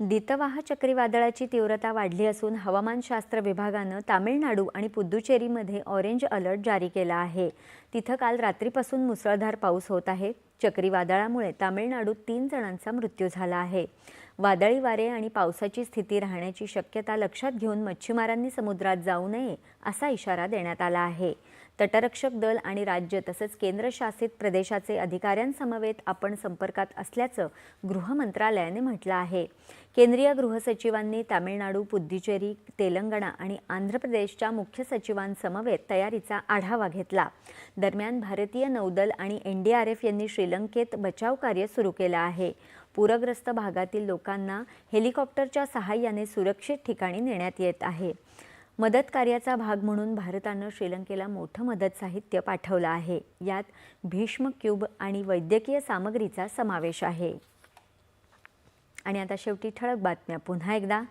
Ditwah चक्रीवादळाची तीव्रता वाढली असून हवामानशास्त्र विभागानं तामिळनाडू आणि पुद्दुचेरीमध्ये ऑरेंज अलर्ट जारी केला आहे. तिथं काल रात्रीपासून मुसळधार पाऊस होत आहे. चक्रीवादळामुळे तामिळनाडूत तीन जणांचा मृत्यू झाला आहे. वादळी वारे आणि पावसाची स्थिती राहण्याची शक्यता लक्षात घेऊन मच्छीमारांनी समुद्रात जाऊ नये असा इशारा देण्यात आला आहे. तटरक्षक दल आणि राज्य तसंच केंद्रशासित प्रदेशाचे अधिकाऱ्यांसमवेत आपण संपर्कात असल्याचं गृह मंत्रालयाने म्हटलं आहे. केंद्रीय गृहसचिवांनी तामिळनाडू पुद्दुचेरी तेलंगणा आणि आंध्र प्रदेशच्या मुख्य सचिवांसमवेत तयारीचा आढावा घेतला. दरम्यान भारतीय नौदल आणि एन डी आर एफ यांनी श्रीलंकेत बचाव कार्य सुरू केलं आहे. पूरग्रस्त भागातील लोकांना हेलिकॉप्टरच्या सहाय्याने सुरक्षित ठिकाणी नेण्यात येत आहे. मदत कार्याचा भाग म्हणून भारतानं श्रीलंकेला मोठं मदत साहित्य पाठवलं आहे. यात भीष्म क्यूब आणि वैद्यकीय सामग्रीचा समावेश आहे. आणि आता शेवटी ठळक बातम्या. पुन्हा एकदा.